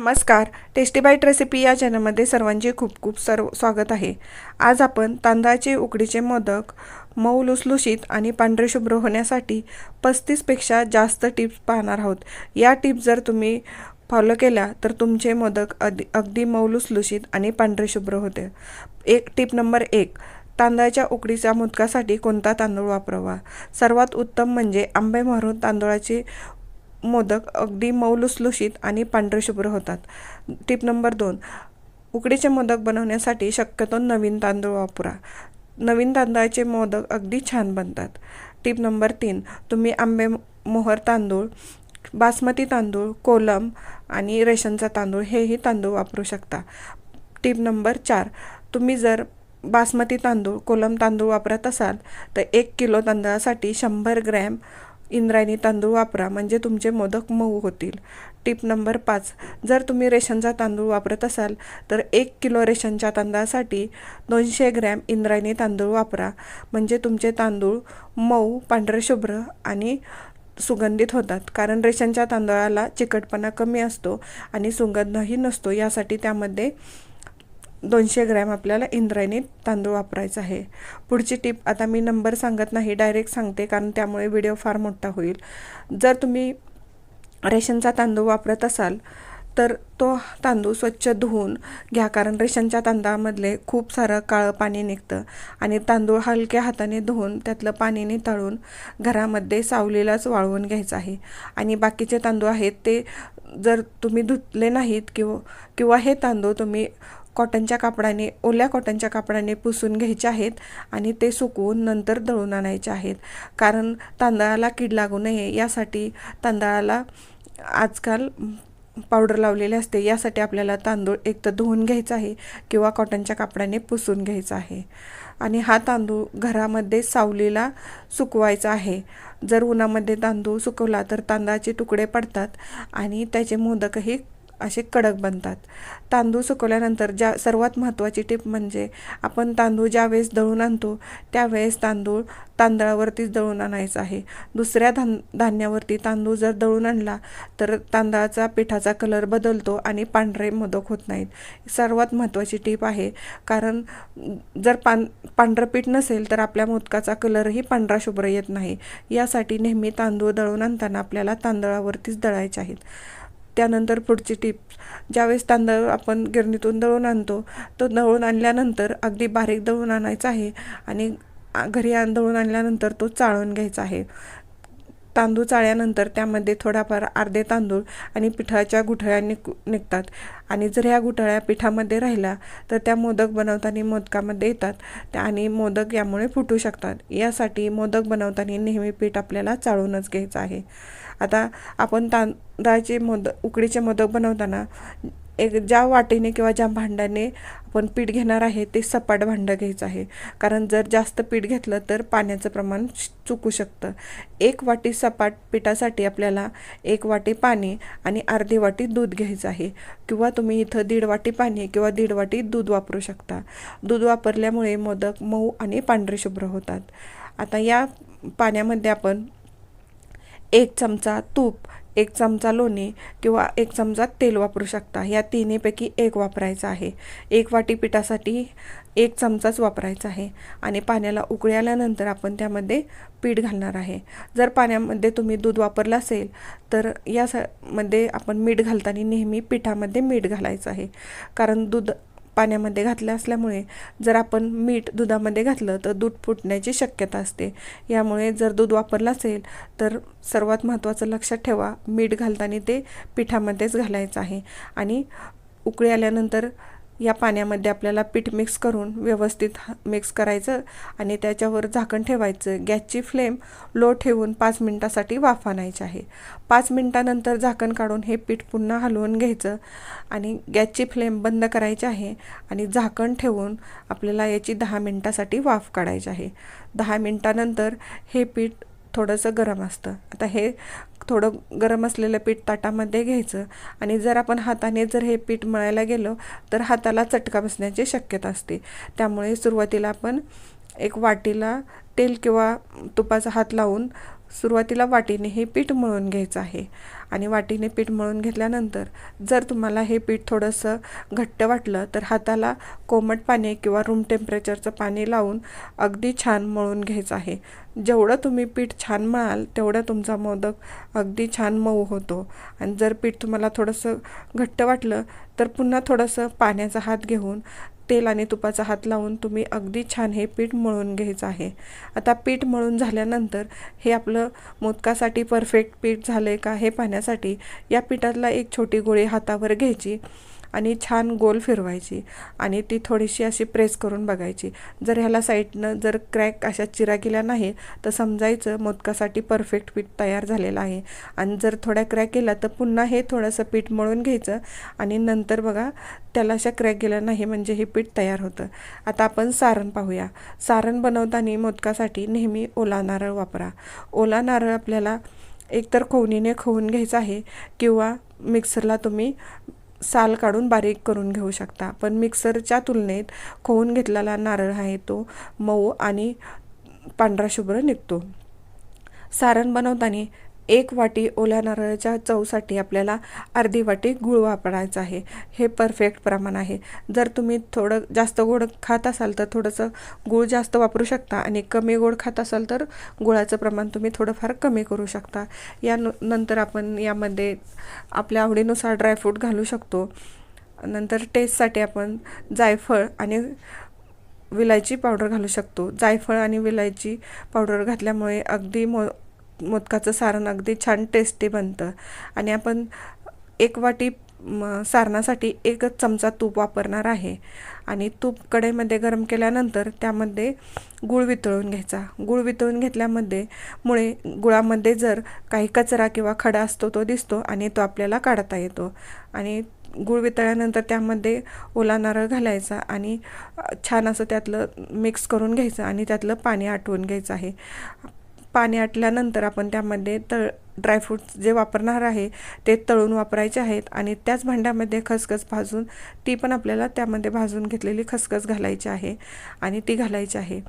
नमस्कार. Tasty bite recipe या चॅनलमध्ये सर्वांचे खूप खूप सर्व स्वागत आहे. आज आपण तांदळाचे उकडीचे मोदक मऊ लुसलुशीत आणि पांढरे शुभ्र होण्यासाठी पस्तीसपेक्षा जास्त टिप्स पाहणार आहोत. या टिप्स जर तुम्ही फॉलो केल्या तर तुमचे मोदक अगदी अगदी मऊ लुसलुशीत आणि पांढरे शुभ्र होते. एक टिप नंबर एक तांदळाच्या उकडीच्या मोदकासाठी कोणता तांदूळ वापरावा? सर्वात उत्तम म्हणजे आंबे मारून तांदळाचे मोदक अगदी मऊ लुसलुशीत आणि पांढरे शुभ्र होतात. टिप नंबर दोन. उकडीचे मोदक बनवण्यासाठी शक्यतो नवीन तांदूळ वापरा. नवीन तांदळाचे मोदक अगदी छान बनतात. टिप नंबर तीन. तुम्ही आंबे मोहर तांदूळ बासमती तांदूळ कोलम आणि रेशनचा तांदूळ हेही तांदूळ वापरू शकता. टिप नंबर चार. तुम्ही जर बासमती तांदूळ कोलम तांदूळ वापरत असाल तर एक किलो तांदळासाठी शंभर ग्रॅम इंद्रायणी तांदूळ वापरा म्हणजे तुमचे मोदक मऊ होतील. टिप नंबर पाच जर तुम्ही रेशनचा तांदूळ वापरत असाल तर एक किलो रेशनच्या तांदळासाठी दोनशे ग्रॅम इंद्रायणी तांदूळ वापरा म्हणजे तुमचे तांदूळ मऊ पांढरे शुभ्र आणि सुगंधित होतात. कारण रेशनच्या तांदळाला चिकटपणा कमी असतो आणि सुगंधही नसतो यासाठी त्यामध्ये दोनशे ग्रॅम आपल्याला इंद्रायणी तांदूळ वापरायचा आहे. पुढची टिप आता मी नंबर सांगत नाही डायरेक्ट सांगते कारण त्यामुळे व्हिडिओ फार मोठा होईल. जर तुम्ही रेशनचा तांदूळ वापरत असाल तर तो तांदूळ स्वच्छ धुवून घ्या कारण रेशनच्या तांदळामधले खूप सारं काळं पाणी निघतं. आणि तांदूळ हलक्या हाताने धुवून त्यातलं पाणी नितळून घरामध्ये सावलीलाच वाळवून घ्यायचं आहे. आणि बाकीचे तांदूळ आहेत ते जर तुम्ही धुतले नाहीत किंवा किंवा हे तांदूळ तुम्ही कॉटनच्या कापडाने ओल्या कॉटनच्या कापडाने पुसून घ्यायचे आहेत आणि ते सुकवून नंतर दळून आणायचे आहेत. कारण तांदळाला कीड लागू नये यासाठी तांदळाला आजकाल पावडर लावलेले असते. यासाठी आपल्याला तांदूळ एक तर धुवून घ्यायचा आहे किंवा कॉटनच्या कापडाने पुसून घ्यायचा आहे. आणि हा तांदूळ घरामध्ये सावलीला सुकवायचा आहे. जर उन्हामध्ये तांदूळ सुकवला तर तांदळाचे तुकडे पडतात आणि त्याचे मोदकही असे कडक बनतात. तांदूळ सुकवल्यानंतर ज्या सर्वात महत्त्वाची टीप म्हणजे आपण तांदूळ ज्यावेळेस दळून आणतो त्यावेळेस तांदूळ तांदळावरतीच दळून आणायचा आहे. दुसऱ्या धान धान्यावरती तांदूळ जर दळून आणला तर तांदळाचा पिठाचा कलर बदलतो आणि पांढरे मोदक होत नाहीत. सर्वात महत्त्वाची टीप आहे कारण जर पान पांढरं पीठ नसेल तर आपल्या मोदकाचा कलरही पांढरा शुभ्र येत नाही. यासाठी नेहमी तांदूळ दळून आणताना आपल्याला तांदळावरतीच दळायचे आहेत. त्यानंतर पुढची टिप्स ज्यावेळेस तांदूळ आपण गिरणीतून दळून आणतो तो दळून आणल्यानंतर अगदी बारीक दळून आणायचा आहे आणि घरी दळून आणल्यानंतर तो चाळून घ्यायचा आहे. तांदूळ चाळल्यानंतर त्यामध्ये थोडाफार अर्धे तांदूळ आणि पिठाच्या गुठळ्या निक निघतात. आणि जर ह्या गुठळ्या पिठामध्ये राहिल्या तर त्या मोदक बनवताना मोदकामध्ये येतात त्या आणि मोदक यामुळे फुटू शकतात. यासाठी मोदक बनवताना नेहमी पीठ आपल्याला चाळूनच घ्यायचं आहे. आता आपण तांदळाचे मोदक उकडीचे मोदक बनवताना एक ज्या वाटीने किंवा ज्या भांड्याने आपण पीठ घेणार आहे ते सपाट भांडं घ्यायचं आहे. कारण जर जास्त पीठ घेतलं तर पाण्याचं प्रमाण चुकू शकतं. एक वाटी सपाट पिठासाठी आपल्याला एक वाटी पाणी आणि अर्धी वाटी दूध घ्यायचं आहे. किंवा तुम्ही इथं दीड वाटी पाणी किंवा दीड वाटी दूध वापरू शकता. दूध वापरल्यामुळे मोदक मऊ आणि पांढरे शुभ्र होतात. आता या पाण्यामध्ये आपण एक चमचा तूप एक चमचा लोणी किंवा एक चमचा तेल वापरू शकता. या तिन्हीपैकी एक वापरायचं आहे. एक वाटी पिठासाठी एक चमचाच वापरायचा आहे आणि पाण्याला उकळी आल्यानंतर आपण त्यामध्ये पीठ घालणार आहे. जर पाण्यामध्ये तुम्ही दूध वापरलं असेल तर या मध्ये आपण मीठ घालताना नेहमी पिठामध्ये मीठ घालायचं आहे. कारण दूध पाण्यामध्ये घातलं असल्यामुळे जर आपण मीठ दुधामध्ये घातलं तर दूध फुटण्याची शक्यता असते. यामुळे जर दूध वापरलं असेल तर सर्वात महत्त्वाचं लक्षात ठेवा मीठ घालताना ते पिठामध्येच घालायचं आहे. आणि उकळी आल्यानंतर या पाण्यामध्ये आपल्याला पीठ मिक्स करून व्यवस्थित मिक्स करायचं आणि त्याच्यावर झाकण ठेवायचं. गॅसची फ्लेम लो ठेवून पाच मिनटासाठी वाफ आणायची आहे. पाच मिनटानंतर झाकण काढून हे पीठ पुन्हा हलवून घ्यायचं आणि गॅसची फ्लेम बंद करायची आहे आणि झाकण ठेवून आपल्याला याची दहा मिनटासाठी वाफ काढायची आहे. दहा मिनटानंतर हे पीठ थोडंसं गरम असतं. आता हे थोडं गरम असलेलं पीठ ताटामध्ये घ्यायचं आणि जर आपण हाताने जर हे पीठ मळायला गेलो तर हाताला चटका बसण्याची शक्यता असते. त्यामुळे सुरुवातीला आपण एक वाटीला तेल किंवा तुपाचा हात लावून सुरुवातीला वाटीने हे पीठ मळून घ्यायचं आहे. आणि वाटीने पीठ मळून घेतल्यानंतर जर तुम्हाला हे पीठ थोडंसं घट्ट वाटलं तर हाताला कोमट पाणी किंवा रूम टेम्परेचरचं पाणी लावून अगदी छान मळून घ्यायचं आहे. जेवढं तुम्ही पीठ छान मळाल तेवढं तुमचा मोदक अगदी छान मऊ होतो. आणि जर पीठ तुम्हाला थोडंसं घट्ट वाटलं तर पुन्हा थोडंसं पाण्याचा हात घेऊन तेल आणि तुपाचा हात लावून तुम्ही अगदी छान हे पीठ मळून घ्यायचं आहे. आता पीठ मळून झाल्यानंतर हे आपलं मोदकासाठी परफेक्ट पीठ झालं आहे का हे पाहण्यासाठी या पिठातला एक छोटी गोळी हातावर घ्यायची. आणि छान गोल फिरवायची आणि ती थोडीशी अशी प्रेस करून बघायची. जर ह्याला साईडनं जर क्रॅक अशा चिरा गेल्या नाही तर समजायचं मोदकासाठी परफेक्ट पीठ तयार झालेलं आहे. आणि जर थोड्या क्रॅक केला तर पुन्हा हे थोडंसं पीठ मळून घ्यायचं आणि नंतर बघा त्याला अशा क्रॅक गेलं नाही म्हणजे हे पीठ तयार होतं. आता आपण सारण पाहूया. सारण बनवताना मोदकासाठी नेहमी ओला नारळ वापरा. ओला नारळ आपल्याला एकतर खवणीने खवून घ्यायचं आहे किंवा मिक्सरला तुम्ही साल काढून बारीक करून घेऊ शकता. पण मिक्सरच्या तुलनेत खोवून घेतलेला नारळ आहे तो मऊ आणि पांढरा शुभ्र निघतो. सारण बनवताना एक वाटी ओल्या नारळाच्या चवसाठी आपल्याला अर्धी वाटी गूळ वापरायचं आहे. हे परफेक्ट प्रमाण आहे. जर तुम्ही थोडं जास्त गोड खात असाल तर थोडंसं गूळ जास्त वापरू शकता आणि कमी गोड खात असाल तर गुळाचं प्रमाण तुम्ही थोडंफार कमी करू शकता. या नंतर आपण यामध्ये आपल्या आवडीनुसार ड्रायफ्रूट घालू शकतो. नंतर टेस्टसाठी आपण जायफळ आणि विलायची पावडर घालू शकतो. जायफळ आणि विलायची पावडर घातल्यामुळे अगदी मो मोदकाचं सारण अगदी छान टेस्टी बनतं. आणि आपण एक वाटी सारणासाठी एकच चमचा तूप वापरणार आहे. आणि तूप कढईमध्ये गरम केल्यानंतर त्यामध्ये गुळ वितळून घ्यायचा. गुळ वितळून घेतल्यामध्ये मुळे गुळामध्ये जर काही कचरा किंवा खडा असतो तो दिसतो आणि तो आपल्याला काढता येतो. आणि गुळ वितळल्यानंतर त्यामध्ये ओला नारळ घालायचा आणि छान असं त्यातलं मिक्स करून घ्यायचं आणि त्यातलं पाणी आटवून घ्यायचं आहे. पाणी आटल्यानंतर आपण त्यामध्ये तळ ड्रायफ्रूट्स जे वापरणार आहे ते तळून वापरायचे आहेत आणि त्याच भांड्यामध्ये खसखस भाजून ती पण आपल्याला त्यामध्ये भाजून घेतलेली खसखस घालायची आहे आणि ती घालायची आहे.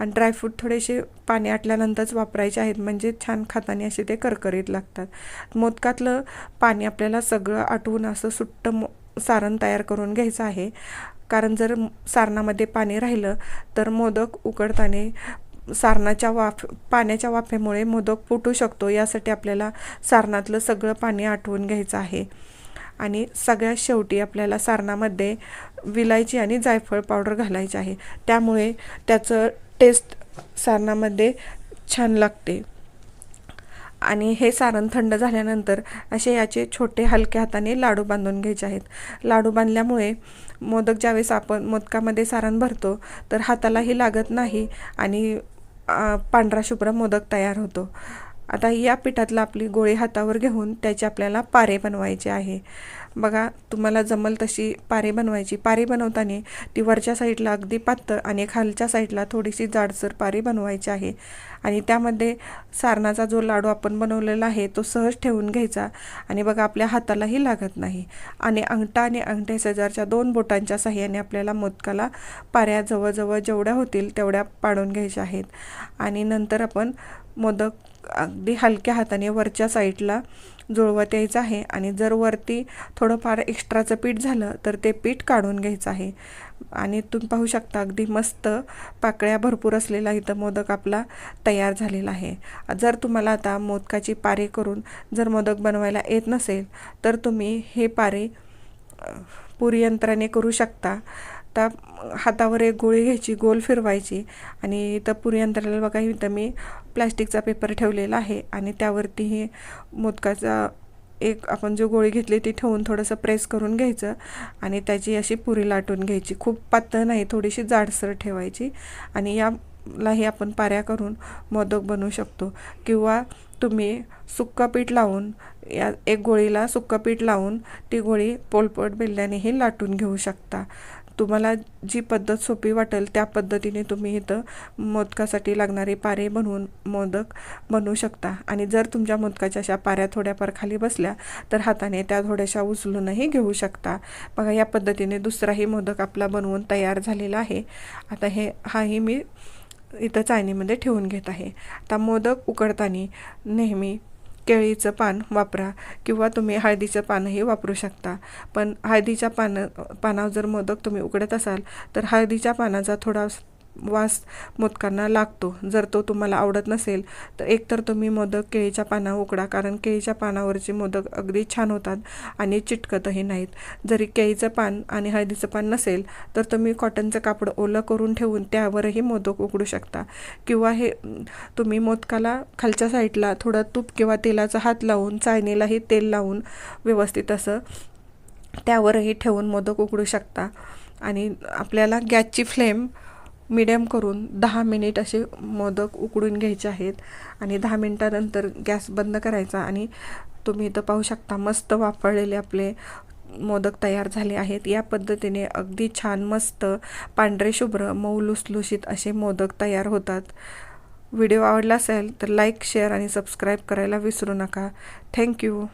आणि ड्रायफ्रूट थोडेसे पाणी आटल्यानंतरच वापरायचे आहेत म्हणजे छान खातानी असे ते करकरीत लागतात. मोदकातलं पाणी आपल्याला सगळं आटवून असं सुट्ट मो सारण तयार करून घ्यायचं आहे. कारण जर सारणामध्ये पाणी राहिलं तर मोदक उकडताना सारणाच्या वाफ पाण्याच्या वाफेमुळे मोदक फुटू शकतो. यासाठी आपल्याला सारणातलं सगळं पाणी आठवून घ्यायचं आहे. आणि सगळ्यात शेवटी आपल्याला सारणामध्ये विलायची आणि जायफळ पावडर घालायची आहे. त्यामुळे त्याचं टेस्ट सारणामध्ये छान लागते. आणि हे सारण थंड झाल्यानंतर असे याचे छोटे हलक्या हाताने लाडू बांधून घ्यायचे आहेत. लाडू बांधल्यामुळे मोदक ज्यावेळेस आपण मोदकामध्ये सारण भरतो तर हातालाही लागत नाही आणि पांढरा शुभ्र मोदक तयार होतो. आता या पिठातला आपली गोळी हातावर घेऊन त्याचे आपल्याला पारे बनवायचे आहे. बघा तुम्हाला जमल तशी पारे बनवायची. पारे बनवताना ती वरच्या साईडला अगदी पातळ आणि खालच्या साईडला थोडीशी जाडसर पारी बनवायची आहे. आणि त्यामध्ये सारणाचा जो लाडू आपण बनवलेला आहे तो सहज ठेवून घ्यायचा. आणि बघा आपल्या हातालाही लागत नाही. आणि अंगठा आणि अंगठे शेजारच्या दोन बोटांच्या साह्याने आपल्याला मोदकाला पाऱ्या जवळजवळ जेवढ्या होतील तेवढ्या पाडून घ्यायच्या आहेत. आणि नंतर आपण मोदक अगदी हलक्या हाताने वरच्या साईडला जुळवत यायचं आहे आणि जर वरती थोडंफार एक्स्ट्राचं पीठ झालं तर ते पीठ काढून घ्यायचं आहे. आणि तुम्ही पाहू शकता अगदी मस्त पाकळ्या भरपूर असलेला इथं मोदक आपला तयार झालेला आहे. जर तुम्हाला आता मोदकाची पारे करून जर मोदक बनवायला येत नसेल तर तुम्ही हे पारे पुरी यंत्राने करू शकता. आता हातावर एक गोळी घ्यायची गोल फिरवायची आणि इथं पुरी यंत्राला बघा इथं मी प्लॅस्टिकचा पेपर ठेवलेला आहे आणि त्यावरती हे मोदकाचा एक आपण जो गोळी घेतली ती ठेवून थोडंसं प्रेस करून घ्यायचं आणि त्याची अशी पुरी लाटून घ्यायची. खूप पातळ नाही थोडीशी जाडसर ठेवायची आणि यालाही आपण पाऱ्या करून मोदक बनवू शकतो. किंवा तुम्ही सुक्का पीठ लावून या एक गोळीला सुक्का पीठ लावून ती गोळी पोलपट बेल्ल्यानेही लाटून घेऊ शकता. तुम्हाला जी पद्धत सोपी वाटेल त्या पद्धतीने तुम्ही इथं मोदकासाठी लागणारे पारे बनवून मोदक बनवू शकता. आणि जर तुमच्या मोदकाच्या अशा पाऱ्या थोड्याफार खाली बसल्या तर हाताने त्या थोड्याशा उचलूनही घेऊ शकता. बघा या पद्धतीने दुसराही मोदक आपला बनवून तयार झालेला आहे. आता हे हाही मी इथं चाळणीमध्ये ठेवून घेत आहे. आता मोदक उकडताना नेहमी केळीचं पान वापरा किंवा तुम्ही हळदीचं पानही वापरू शकता. पण हळदीच्या पानं पानावर जर मोदक तुम्ही उकडत असाल तर हळदीच्या पानाचा थोडा वास मोदकांना लागतो. जर तो तुम्हाला आवडत नसेल तर एकतर तुम्ही मोदक केळीच्या पानावर उकडा कारण केळीच्या पानावरचे मोदक अगदी छान होतात आणि चिटकतही नाहीत. जरी केळीचं पान आणि हळदीचं पान नसेल तर तुम्ही कॉटनचं कापड ओलं करून ठेवून त्यावरही मोदक उकडू शकता. किंवा हे तुम्ही मोदकाला खालच्या साईडला थोडं तूप किंवा तेलाचा हात लावून चाळणीलाही तेल लावून व्यवस्थित असं त्यावरही ठेवून मोदक उकडू शकता. आणि आपल्याला गॅसची फ्लेम मिडियम करून दहा मिनिट असे मोदक उकडून घ्यायचे आहेत. आणि दहा मिनटानंतर गॅस बंद करायचा आणि तुम्ही इथं पाहू शकता मस्त वापरलेले आपले मोदक तयार झाले आहेत. या पद्धतीने अगदी छान मस्त पांढरे शुभ्र मऊ लुसलुशीत असे मोदक तयार होतात. व्हिडिओ आवडला असेल तर लाईक शेअर आणि सबस्क्राईब करायला विसरू नका. थँक्यू